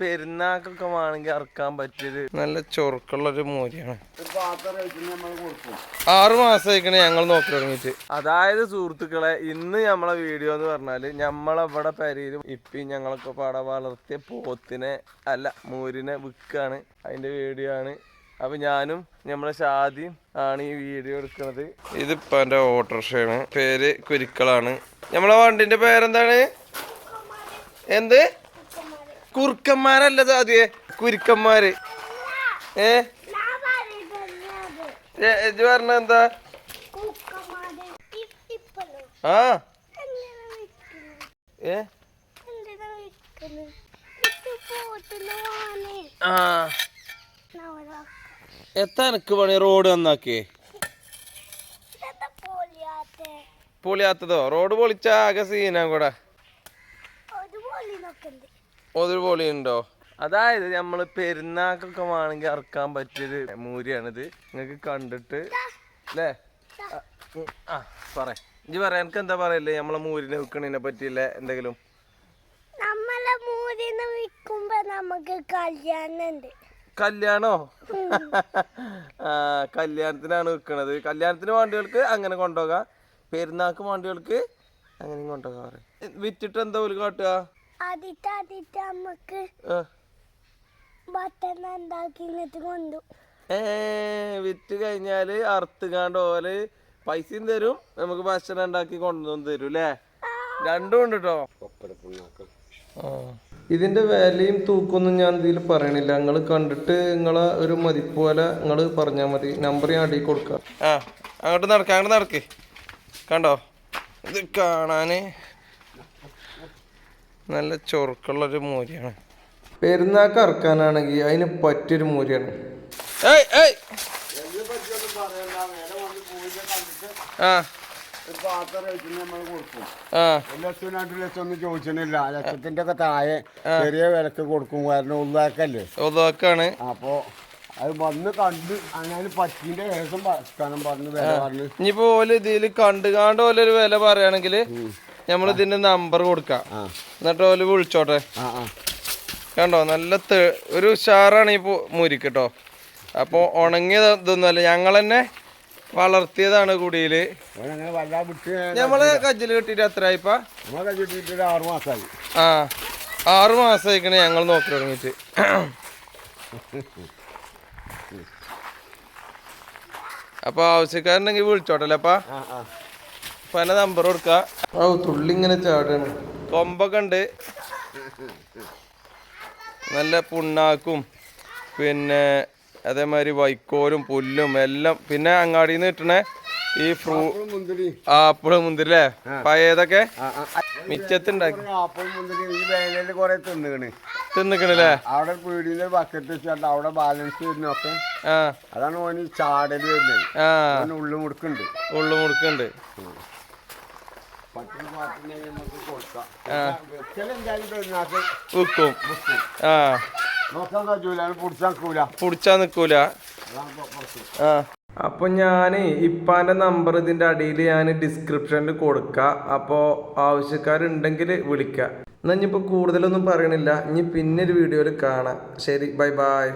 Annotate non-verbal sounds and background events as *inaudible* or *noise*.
പെരുന്നാക്കൊക്കെ വേണമെങ്കിൽ അറക്കാൻ പറ്റിയത് നല്ല ചൊറുക്കുള്ള ഒരു മോരിയാണ് ആറു മാസം ഞങ്ങൾ നോക്കി തുടങ്ങിയിട്ട്. അതായത് സുഹൃത്തുക്കളെ ഇന്ന് നമ്മളെ വീഡിയോ എന്ന് പറഞ്ഞാൽ നമ്മളവിടെ പെരയിലും ഇപ്പം ഞങ്ങളൊക്കെ പാടെ വളർത്തിയ പോത്തിനെ അല്ല മോരിനെ വിൽക്കാണ് അതിന്റെ വീഡിയോ ആണ്. അപ്പൊ ഞാനും നമ്മളെ ഷാദിയും ആണ് ഈ വീഡിയോ എടുക്കുന്നത്. ഇതിപ്പോ എന്റെ ഓട്ടോറിക്ഷയാണ്. പേര് കുരുക്കളാണ്. നമ്മളെ വണ്ടിന്റെ പേരെന്താണ്? എന്ത്? കുറുക്കന്മാരല്ല സാധ്യേ കുരുക്കന്മാര്. ഏ? പറഞ്ഞ എന്താ? ആ. ഏ? ആ. എത്താ എനിക്ക് പണി? റോഡ് നന്നാക്കിയേ. പൊളിയാത്തതോ? റോഡ് പൊളിച്ച ആകെ സീനാ കൂടെ. ഉണ്ടോ അതായത് നമ്മൾ പെരുന്നാക്കൊക്കെ വേണമെങ്കിൽ അറക്കാൻ പറ്റിയൊരു മൂരിയാണിത്. നിങ്ങക്ക് കണ്ടിട്ട് അല്ലേ ആ പറ. ഇജ്ജ് പറയാ എനിക്ക് എന്താ പറയല്ലേ നമ്മളെ മൂരിനെ വിൽക്കണതിനെ പറ്റിയില്ല എന്തെങ്കിലും? നമ്മളെ മൂരിനെ വിൽക്കുമ്പോ നമുക്ക് കല്യാണണ്ട്. കല്യാണോ? ആ കല്യാണത്തിനാണ് വിൽക്കണത് കല്യാണത്തിന് വേണ്ടികൾക്ക് അങ്ങനെ കൊണ്ടുപോകാം. പെരുന്നാക്ക് വേണ്ടികൾക്ക് അങ്ങനെ കൊണ്ടുപോകാം വിറ്റിട്ട് എന്താ ഒരു കാട്ടുക? ആദ്യത്തെ ആദ്യത്തെ നമുക്ക്. ബട്ടൺ ഉണ്ടാക്കി ഇങ്ങോട്ട് കൊണ്ടു. ഏ വിറ്റ് കഴിഞ്ഞാൽ അറുത്തുകാണ്ട് ഓൽ പൈസയും തരും നമുക്ക് ഭക്ഷണം ഉണ്ടാക്കി കൊണ്ടുവന്ന് തരും അല്ലേ രണ്ടും ഉണ്ട് കേട്ടോ ഇതിന്റെ വിലയും തൂക്കൊന്നും ഞാൻ ഇതിൽ പറയണില്ല. നിങ്ങൾ കണ്ടിട്ട് നിങ്ങളെ ഒരു മതിപ്പ് പോലെ നിങ്ങൾ പറഞ്ഞാൽ മതി. നമ്പർ ഞാൻ അടി കൊടുക്കാം. ആ അങ്ങോട്ട് നടക്കാം അങ്ങോട്ട് നടക്ക്. കണ്ടോ? ഇത് കാണാന് നല്ല ചൊറുക്കുള്ളൊരു മൂരിയാണ്. പെരുന്നാക്ക് ഇറക്കാനാണെങ്കിൽ അതിന് പറ്റിയൊരു മൂരിയാണ്. ആ. ചോദിച്ചിട്ടില്ല. ലക്ഷത്തിന്റെ ഒക്കെ താഴെ ചെറിയ വിലക്ക് കൊടുക്കും. കാരണം ഉള്ളാക്കല്ലേ ഒതുവാക്കാണ് അപ്പോ അത് വന്ന് കണ്ട് അങ്ങനെ പറ്റിന്റെ ശേഷം പറഞ്ഞു പറഞ്ഞ് വില പറഞ്ഞ്. ഇനിയിപ്പോ ഓൽ ഇതിൽ കണ്ട് കാണ്ട് ഓൽ ഒരു വില പറയുകയാണെങ്കിൽ നമ്മൾ ഇതിന്റെ നമ്പർ കൊടുക്കാം. എന്നിട്ട് ഓൽ വിളിച്ചോട്ടെ. കണ്ടോ? നല്ല ഒരു ഉഷാറാണ് ഈ മുരിക്ക് കേട്ടോ അപ്പോൾ ഉണങ്ങിയ ഇതൊന്നുമല്ല ഞങ്ങൾ തന്നെ വളർത്തിയതാണ് കുടിയിൽ. ഞമ്മൾ നമ്മൾ കജ്ജിൽ കിട്ടിട്ട് എത്ര ആയിപ്പാ ആറു മാസമായി ആ. ആറു മാസമായിക്കണ ഞങ്ങൾ നോക്കി തുടങ്ങിയിട്ട്. *laughs* അപ്പൊ ആവശ്യക്കാരുണ്ടെങ്കിൽ വിളിച്ചോട്ടല്ലേ അപ്പാ? പല നമ്പർ കൊടുക്ക. ഓ തുള്ളി ഇങ്ങനെ ചാടാണ്. കൊമ്പൊക്കെ ഉണ്ട്. നല്ല പുണ്ണാക്കും പിന്നെ അതേമാതിരി വൈക്കോലും പുല്ലും എല്ലാം. പിന്നെ അങ്ങാടിയിൽ നിന്ന് കിട്ടണ ഈ ഫ്രൂ ആപ്പിൾ മുന്തിരി. അല്ലേ? മുന്തിരില്ലേ പഴയതൊക്കെ? മിച്ചത്തിണ്ടാക്കി. തിന്നിക്കണല്ലേ അവിടെ ബക്കറ്റ് വെച്ചാൽ അവിടെ ബാലൻസ് വരുന്നൊക്കെ അതാണ് ഓന് ചാടൽ വരുന്നത്. ഉള്ളു മുടുക്കുണ്ട്. ഉള്ളു മുടുക്കുണ്ട് പത്തിന് പാട്ടിനെ നമുക്ക് കൊടുക്കാം വെച്ചലെന്തായാലും പെരുന്നാക്ക് വിൽക്കും ആ. പുടിച്ചാ അപ്പൊ ഞാൻ ഇപ്പാന്റെ നമ്പർ ഇതിന്റെ അടിയിൽ ഞാൻ ഡിസ്ക്രിപ്ഷനിൽ കൊടുക്കാം. അപ്പോൾ ആവശ്യക്കാരുണ്ടെങ്കിൽ വിളിക്ക. എന്നാ ഇനിയിപ്പോൾ കൂടുതലൊന്നും പറയണില്ല. ഇനി പിന്നെ ഒരു വീഡിയോയിൽ കാണാം. ശരി ബൈ ബൈ